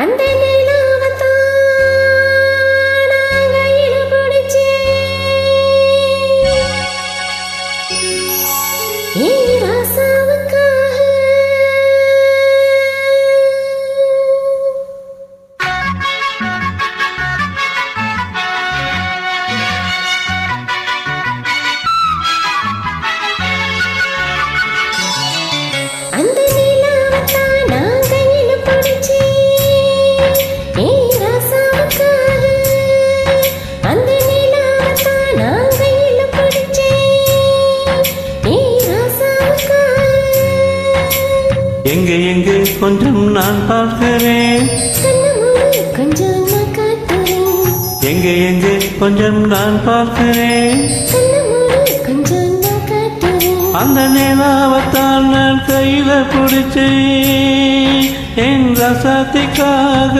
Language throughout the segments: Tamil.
அந்த கொஞ்சம் நான் பார்க்கிறேன். எங்கே எங்கே கொஞ்சம் நான் பார்க்கிறேன். நான் அந்த நிலாவத்தான் நான் கையில பிடிச்சேன். என் ரசத்திக்காக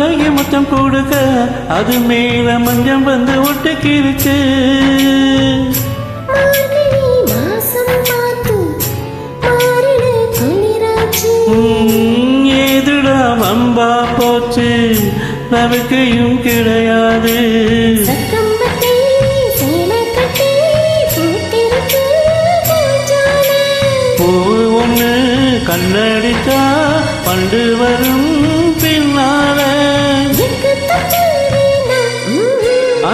முத்தழகி முத்தம் கொடுக்க அது மேல மஞ்சம் வந்து ஒட்டுக்கிருச்சு மார்கழி மாசம் ஏதுடா வம்பா போச்சு நமக்கையும் கிடையாது. கண்ணடிச்சா பண்டு வரும்.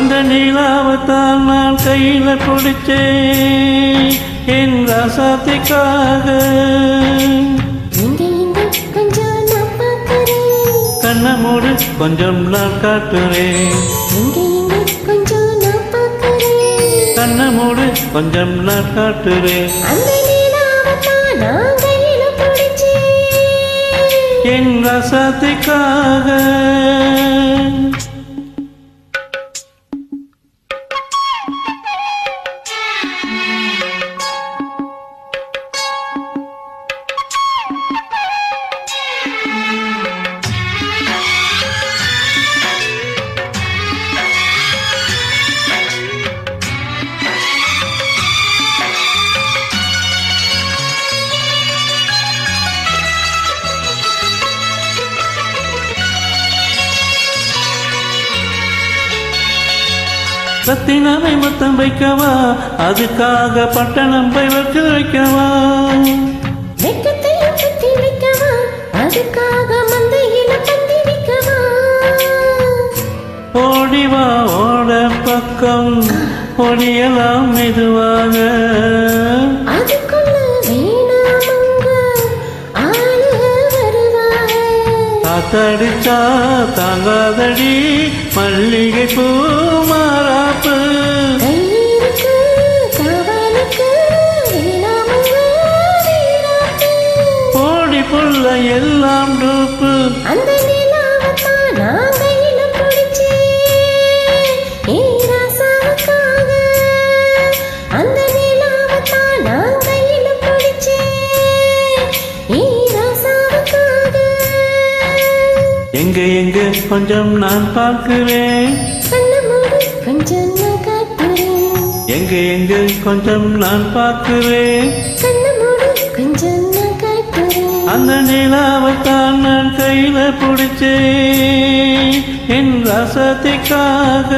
அந்த நிலாவத்தான் நான் கையில் பிடிச்சேன் என் ரசத்திற்காக. இங்க கொஞ்சம் நான் கண்ண மூடு கொஞ்சம் நான் காட்டுறேன். இங்க கொஞ்சம் நான் கண்ண மூடு கொஞ்சம் நான் காட்டுறேன். என் ரசத்துக்காக நான் கையில ரத்தினமை மொத்தம் வைக்கவா? அதுக்காக பட்டணம் போய் பந்தி வைக்கவா? ஓடிவா ஓட பக்கம். ஒடியலாம் மெதுவாக. காத்தடிச்சா தாங்காதடி. மல்லிகை பூ மாறாப்பு ஓடி புள்ள எல்லாம் டூப்பு எங்க எங்க கொஞ்சம் நான் பார்க்கிறேன். எங்க எங்க கொஞ்சம் நான் பார்க்கிறேன். அந்த நிலாவைத்தான் நான் கையில பிடிச்சேன் என் ரசத்திற்காக